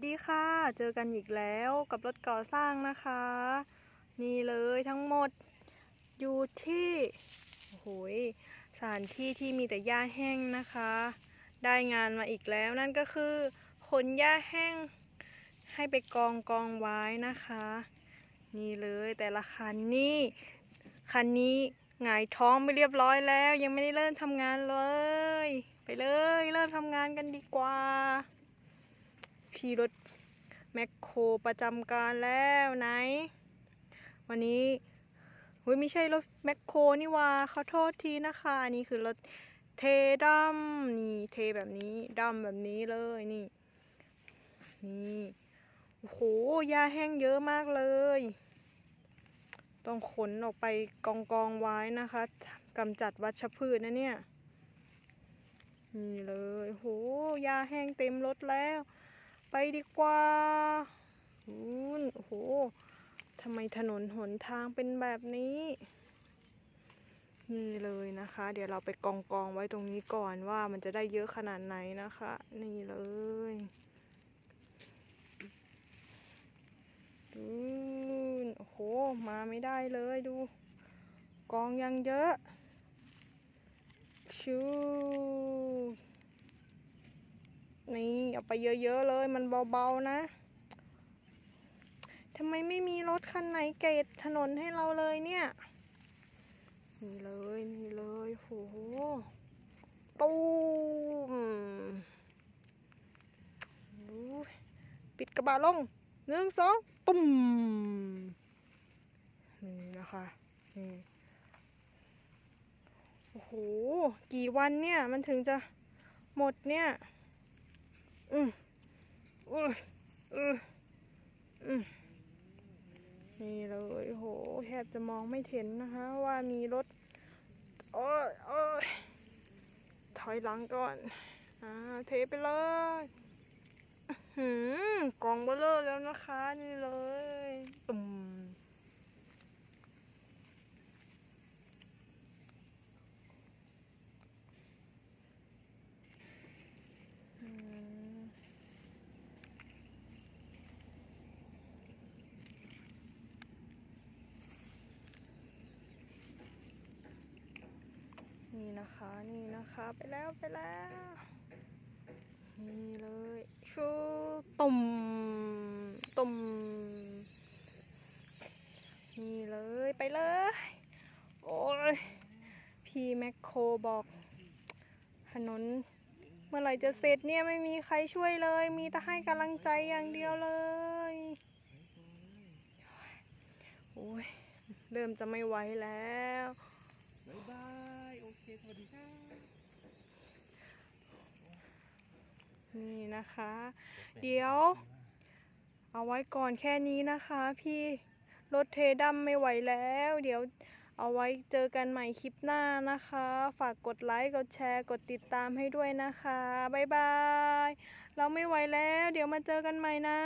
สดีค่ะ เจอกันอีกแล้วกับรถก่อสร้างนะคะ นี่เลยทั้งหมดอยู่ที่โอ้โหสถานที่ที่มีแต่หญ้าแห้งนะคะ ได้งานมาอีกแล้วนั่นก็คือขนหญ้าแห้งให้ไปกองกองไว้นะคะ นี่เลยแต่ละคันนี่คันนี้หงายท้องไปเรียบร้อยแล้ว ยังไม่ได้เริ่มทำงานเลย ไปเลยเริ่มทำงานกันดีกว่า พี่รถแมคโครประจำการแล้วไหน วันนี้เฮ้ยไม่ใช่รถแมคโครนี่ว่าขอโทษทีนะคะ อันนี่คือรถเทดำนี่เทแบบนี้ดำแบบนี้เลยนี่ นี่โอ้โหหญ้าแห้งเยอะมากเลย ต้องขนออกไปกองกองไว้นะคะกำจัดวัชพืชนะเนี่ย นี่เลยโหหญ้าแห้งเต็มรถแล้ว ไปดีกว่าอู้นโอ้โหทำไมถนนหนทางเป็นแบบนี้ นี่เลยนะคะ เดี๋ยวเราไปกองกองไว้ตรงนี้ก่อนว่ามันจะได้เยอะขนาดไหนนะคะ นี่เลยดูนโอ้โห มาไม่ได้เลยดู กองยังเยอะชู นี่าไปเยอะๆเลย มันเบาๆนะทำไมไม่มีรถคันไหนเกตถนนให้เราเลยเนี่ย นี่เลยนี่เลยโหตูมปิดกระบะลงหนึ่งสองตุ้มนี่นะคะนี่โอ้โห กี่วันเนี่ย มันถึงจะหมดเนี่ย อืมอืออืออืมนี่เลยโหแทบจะมองไม่เห็นนะคะ ว่ามีรถโอ้ยโอ้ยถอยหลังก่อนอ่าเทไปเลยหืมกองเบลเลอร์แล้วนะคะ นี่เลยตุ่ม อืม นะคะ นี่นะคะไปแล้วไปแล้ว นี่เลยชูตุ่มตุ่มนี่เลยไปเลย โอ้ยพี่แมคโครบอกถนนเมื่อไหร่จะเสร็จเนี่ยไม่มีใครช่วยเลย มีแต่ให้กำลังใจอย่างเดียวเลยโอ้ยเริ่มจะไม่ไหวแล้ว บ๊ายบาย เคสวัสดีครับนี่นะคะ เดี๋ยว เอาไว้ก่อนแค่นี้นะคะ พี่รถเทดำไม่ไหวแล้ว เดี๋ยวเอาไว้เจอกันใหม่คลิปหน้านะคะ ฝากกดไลค์กดแชร์กดติดตามให้ด้วยนะคะ บ๊ายบาย เราไม่ไหวแล้ว เดี๋ยวมาเจอกันใหม่นะ